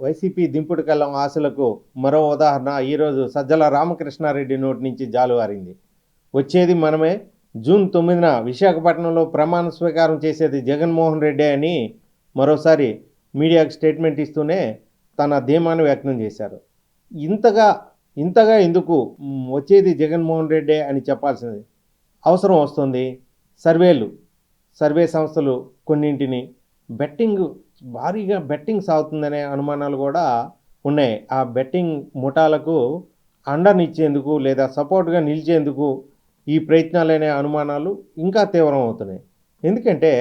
YCP దింపుడు కళ్ళం ఆశలకు మరో ఉదాహరణ ఈరోజు సజ్జల రామకృష్ణారెడ్డి నోటి నుంచి జాలువారింది. వచ్చేది మనమే. జూన్ తొమ్మిదిన విశాఖపట్నంలో ప్రమాణ స్వీకారం చేసేది జగన్మోహన్ రెడ్డి అని మరోసారి మీడియాకు స్టేట్మెంట్ ఇస్తూనే తన ధీమాను వ్యక్తం చేశారు. ఇంతగా ఇంతగా ఎందుకు వచ్చేది జగన్మోహన్ రెడ్డి అని చెప్పాల్సింది అవసరం వస్తుంది. సర్వేలు సర్వే సంస్థలు కొన్నింటిని బెట్టింగ్ భారీగా బెట్టింగ్ సాగుతుందనే అనుమానాలు కూడా ఉన్నాయి. ఆ బెట్టింగ్ ముఠాలకు అండనిచ్చేందుకు లేదా సపోర్ట్గా నిలిచేందుకు ఈ ప్రయత్నాలనే అనుమానాలు ఇంకా తీవ్రం అవుతున్నాయి ఎందుకంటే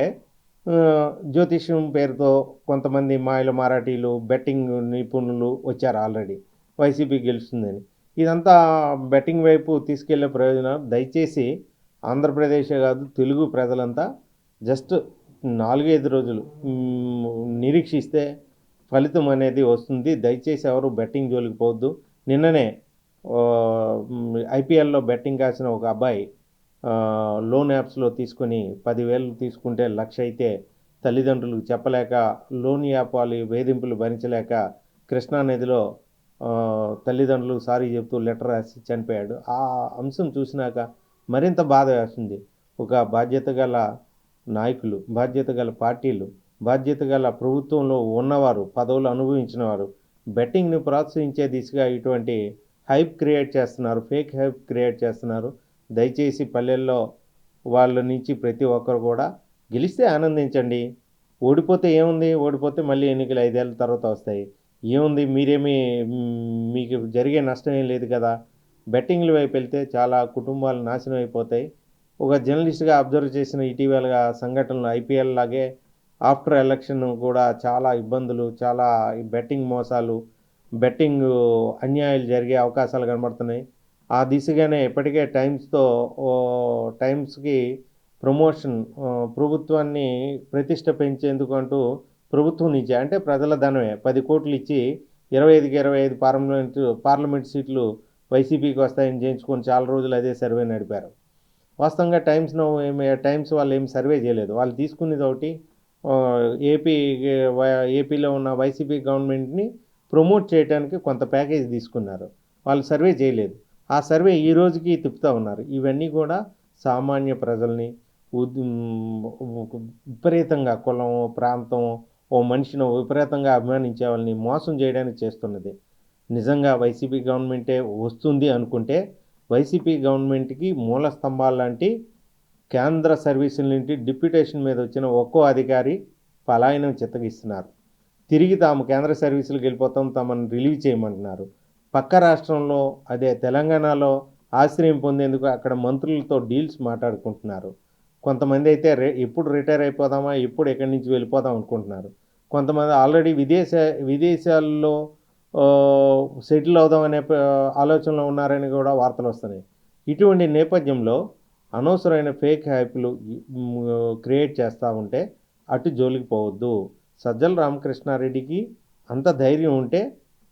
జ్యోతిష్యం పేరుతో కొంతమంది మాయల మరాఠీలు బెట్టింగ్ నిపుణులు వచ్చారు ఆల్రెడీ. వైసీపీ గెలుస్తుందని. ఇదంతా బెట్టింగ్ వైపు తీసుకెళ్ళే ప్రయోజనం దయచేసి ఆంధ్రప్రదేశే కాదు తెలుగు ప్రజలంతా జస్ట్ నాలుగైదు రోజులు. నిరీక్షిస్తే ఫలితం అనేది వస్తుంది. దయచేసి ఎవరు బెట్టింగ్ జోలికి పోవద్దు. నిన్ననే ఐపీఎల్లో బెట్టింగ్ కాసిన ఒక అబ్బాయి లోన్ యాప్స్లో తీసుకొని పదివేలు తీసుకుంటే లక్ష అయితే తల్లిదండ్రులకు చెప్పలేక లోన్ యాప్ వాళ్ళు వేధింపులు భరించలేక కృష్ణానదిలో నదిలో తల్లిదండ్రులకు సారీ చెప్తూ లెటర్ రాసి చనిపోయాడు. ఆ అంశం చూసినాక మరింత బాధ వేస్తుంది. ఒక బాధ్యత గల నాయకులు బాధ్యత గల పార్టీలు బాధ్యత గల ప్రభుత్వంలో ఉన్నవారు పదవులు అనుభవించిన వారు బెట్టింగ్ని ప్రోత్సహించే దిశగా ఇటువంటి హైప్ క్రియేట్ చేస్తున్నారు ఫేక్ హైప్ క్రియేట్ చేస్తున్నారు. దయచేసి పల్లెల్లో వాళ్ళ నుంచి ప్రతి ఒక్కరు కూడా గెలిస్తే ఆనందించండి. ఓడిపోతే ఏముంది? ఓడిపోతే మళ్ళీ ఎన్నికలు ఐదేళ్ళ తర్వాత వస్తాయి. ఏముంది? మీరేమీ మీకు జరిగే నష్టం ఏం లేదు కదా? బెట్టింగ్ల వైపు వెళ్తే చాలా కుటుంబాలు నాశనం అయిపోతాయి. ఒక జర్నలిస్ట్గా అబ్జర్వ్ చేసిన ఇటీవలగా సంఘటనలు ఐపీఎల్ లాగే ఆఫ్టర్ ఎలక్షన్ కూడా చాలా ఇబ్బందులు చాలా బెట్టింగ్ మోసాలు బెట్టింగ్ అన్యాయాలు జరిగే అవకాశాలు కనబడుతున్నాయి. ఆ దిశగానే ఇప్పటికే టైమ్స్తో ఓ, టైమ్స్కి ప్రమోషన్ ప్రభుత్వాన్ని ప్రతిష్ట పెంచేందుకు అంటూ ప్రభుత్వం నుంచి అంటే ప్రజల ధనమే పది కోట్లు ఇచ్చి ఇరవై ఐదుకి ఇరవై ఐదు పార్లమెంటు పార్లమెంట్ సీట్లు వైసీపీకి వస్తాయని చేయించుకొని చాలా రోజులు అదే సర్వే నడిపారు. వాస్తవంగా టైమ్స్ ఏమి టైమ్స్ వాళ్ళు ఏమి సర్వే చేయలేదు. వాళ్ళు తీసుకునేది ఒకటి ఏపీ వై- ఏపీలో ఉన్న వైసీపీ గవర్నమెంట్ని ప్రమోట్ చేయడానికి కొంత ప్యాకేజ్ తీసుకున్నారు. వాళ్ళు సర్వే చేయలేదు. ఆ సర్వే ఈ రోజుకి తిప్పుతూ ఉన్నారు. ఇవన్నీ కూడా సామాన్య ప్రజల్ని విపరీతంగా కులం ప్రాంతం ఓ మనిషిని విపరీతంగా అభిమానించే వాళ్ళని మోసం చేయడానికి చేస్తున్నది. నిజంగా వైసీపీ గవర్నమెంటే వస్తుంది అనుకుంటే వైసీపీ గవర్నమెంట్కి మూల స్తంభాలు లాంటి కేంద్ర సర్వీసుల నుండి డిప్యూటేషన్ మీద వచ్చిన ఒక్కో అధికారి పలాయనం చిత్తగిస్తున్నారు తిరిగి తాము కేంద్ర సర్వీసులకు వెళ్ళిపోతాం తమను రిలీవ్ చేయమంటున్నారు. పక్క రాష్ట్రంలో అదే తెలంగాణలో ఆశ్రయం పొందేందుకు అక్కడ మంత్రులతో డీల్స్ మాట్లాడుకుంటున్నారు. కొంతమంది అయితే రే ఎప్పుడు రిటైర్ అయిపోదామా ఎప్పుడు ఎక్కడి నుంచి వెళ్ళిపోదాం అనుకుంటున్నారు. కొంతమంది ఆల్రెడీ విదేశ విదేశాల్లో సెటిల్ అవుదామనే అనే ఆలోచనలో ఉన్నారని కూడా వార్తలు వస్తున్నాయి. ఇటువంటి నేపథ్యంలో అనవసరమైన ఫేక్ హ్యాప్లు క్రియేట్ చేస్తూ ఉంటే అటు జోలికి పోవద్దు. సజ్జల రామకృష్ణారెడ్డికి అంత ధైర్యం ఉంటే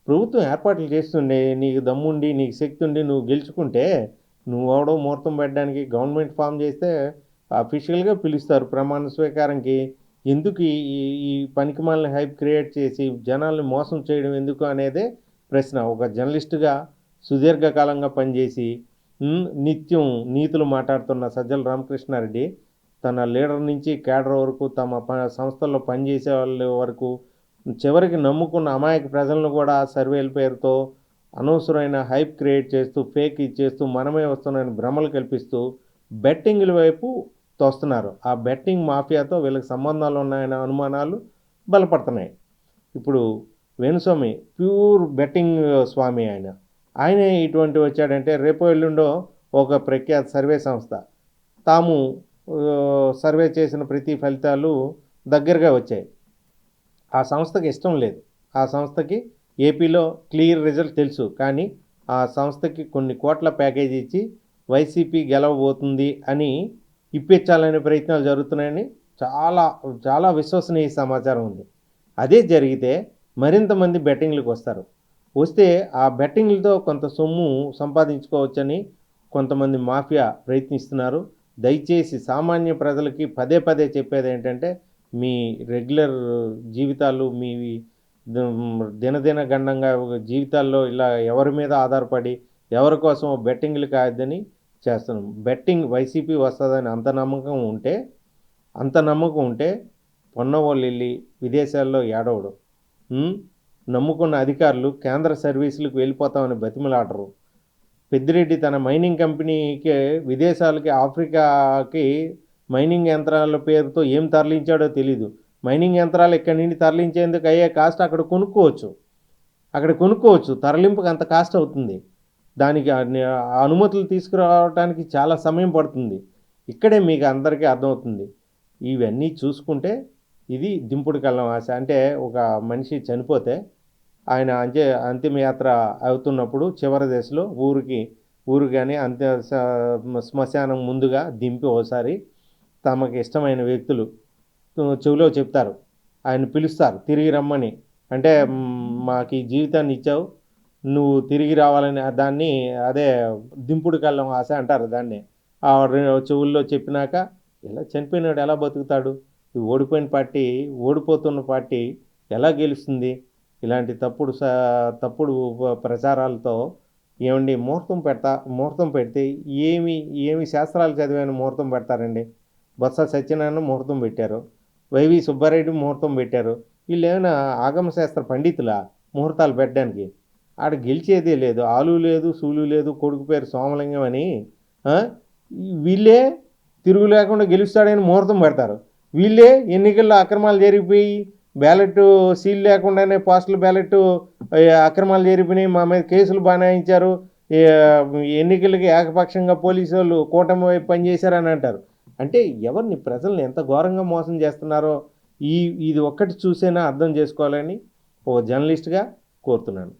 ప్రభుత్వం ఏర్పాట్లు చేస్తుండే నీకు దమ్ముండి నీకు శక్తి ఉండి నువ్వు గెలుచుకుంటే నువ్వు ఎవడో ముహూర్తం పెట్టడానికి గవర్నమెంట్ ఫామ్ చేస్తే అఫీషియల్గా పిలుస్తారు. ప్రమాణ స్వీకారంకి ఎందుకు ఈ ఈ- ఈ పనికిమాలిన హైప్ క్రియేట్ చేసి జనాల్ని మోసం చేయడం ఎందుకు అనేదే ప్రశ్న. ఒక జర్నలిస్టుగా సుదీర్ఘకాలంగా పనిచేసి నిత్యం నీతులు మాట్లాడుతున్న సజ్జల రామకృష్ణారెడ్డి తన లీడర్ నుంచి కేడర్ వరకు తమ ప సంస్థల్లో పనిచేసే వాళ్ళ వరకు చివరికి నమ్ముకున్న అమాయక ప్రజలను కూడా సర్వేల పేరుతో అనవసరమైన హైప్ క్రియేట్ చేస్తూ ఫేక్ ఇచ్చేస్తూ మనమే వస్తున్నాయని భ్రమలు కల్పిస్తూ బెట్టింగ్ల వైపు తోస్తున్నారు. ఆ బెట్టింగ్ మాఫియాతో వీళ్ళకి సంబంధాలు ఉన్నాయనే అనుమానాలు బలపడుతున్నాయి. ఇప్పుడు వేణుస్వామి ప్యూర్ బెట్టింగ్ స్వామి ఆయన. ఆయనే ఇటువంటి వచ్చాడంటే రేపో ఎల్లుండో ఒక ప్రఖ్యాత సర్వే సంస్థ. తాము సర్వే చేసిన ప్రతి ఫలితాలు దగ్గరగా వచ్చాయి. ఆ సంస్థకి ఇష్టం లేదు. ఆ సంస్థకి ఏపీలో క్లియర్ రిజల్ట్ తెలుసు. కానీ ఆ సంస్థకి కొన్ని కోట్ల ప్యాకేజీ ఇచ్చి వైసీపీ గెలవబోతుంది అని ఇప్పించాలనే ప్రయత్నాలు జరుగుతున్నాయని చాలా చాలా విశ్వసనీయ సమాచారం ఉంది. అదే జరిగితే మరింతమంది బెట్టింగ్లకు వస్తారు. వస్తే ఆ బెట్టింగ్లతో కొంత సొమ్ము సంపాదించుకోవచ్చని కొంతమంది మాఫియా ప్రయత్నిస్తున్నారు. దయచేసి సామాన్య ప్రజలకి పదే పదే చెప్పేది ఏంటంటే మీ రెగ్యులర్ జీవితాలు మీ దినదిన గండంగా జీవితాల్లో ఇలా ఎవరి మీద ఆధారపడి ఎవరి కోసం బెట్టింగ్లు కాదని చేస్తున్నాం. బెట్టింగ్ వైసీపీ వస్తుందని అంత నమ్మకం ఉంటే అంత నమ్మకం ఉంటే పొన్నవాళ్ళు వెళ్ళి విదేశాల్లో ఏడవడు. నమ్ముకున్న అధికారులు కేంద్ర సర్వీసులకు వెళ్ళిపోతామని బతిమలాడరు. పెద్దిరెడ్డి తన మైనింగ్ కంపెనీకి విదేశాలకి ఆఫ్రికాకి మైనింగ్ యంత్రాల పేరుతో ఏం తరలించాడో తెలీదు. మైనింగ్ యంత్రాలు ఇక్కడి నుండి తరలించేందుకు అయ్యే కాస్ట్ అక్కడ కొనుక్కోవచ్చు. అక్కడ కొనుక్కోవచ్చు. తరలింపుకి అంత కాస్ట్ అవుతుంది. దానికి ఆ అనుమతులు తీసుకురావడానికి చాలా సమయం పడుతుంది. ఇక్కడే మీకు అందరికీ అర్థమవుతుంది. ఇవన్నీ చూసుకుంటే ఇది దింపుడు కళ్ళం ఆశ. అంటే ఒక మనిషి చనిపోతే ఆయన అంత్య అంతిమయాత్ర అవుతున్నప్పుడు చివరి దశలో ఊరికి ఊరు కానీ అంత్య శ్మశానం ముందుగా దింపి ఓసారి తమకు ఇష్టమైన వ్యక్తులు చెవిలో చెప్తారు. ఆయన పిలుస్తారు తిరిగి రమ్మని. అంటే మాకు ఈ జీవితాన్ని ఇచ్చావు నువ్వు తిరిగి రావాలని దాన్ని అదే దింపుడు కళ్ళం ఆశ అంటారు దాన్ని. ఆ చెవుల్లో చెప్పినాక ఎలా చనిపోయినాడు ఎలా బతుకుతాడు? ఓడిపోయిన పార్టీ ఓడిపోతున్న పార్టీ ఎలా గెలుస్తుంది? ఇలాంటి తప్పుడు స తప్పుడు ప్రచారాలతో ఏమండి ముహూర్తం పెడతా ముహూర్తం పెడితే ఏమి ఏమి శాస్త్రాలు చదివాను ముహూర్తం పెడతారండి? బొత్స సత్యనారాయణ ముహూర్తం పెట్టారు. వైవి సుబ్బారెడ్డి ముహూర్తం పెట్టారు. వీళ్ళు ఏమైనా ఆగమ శాస్త్ర ముహూర్తాలు పెట్టడానికి? ఆడ గెలిచేదే లేదు ఆలు లేదు సూలు లేదు కొడుకు పేరు సోమలింగం అని వీళ్ళే తిరుగు లేకుండా గెలుస్తాడని ముహూర్తం పెడతారు. వీళ్ళే ఎన్నికల్లో అక్రమాలు జరిగిపోయి బ్యాలెట్ సీల్ లేకుండానే పోస్టల్ బ్యాలెట్ అక్రమాలు జరిపినాయి మా మీద కేసులు బనాయించారు ఎన్నికలకి ఏకపక్షంగా పోలీసు వాళ్ళు కూటమి వైపు పనిచేశారని అంటారు. అంటే ఎవరిని ప్రజల్ని ఎంత ఘోరంగా మోసం చేస్తున్నారో ఈ ఇది ఒక్కటి చూసైనా అర్థం చేసుకోవాలని ఓ జర్నలిస్ట్గా కోరుతున్నాను.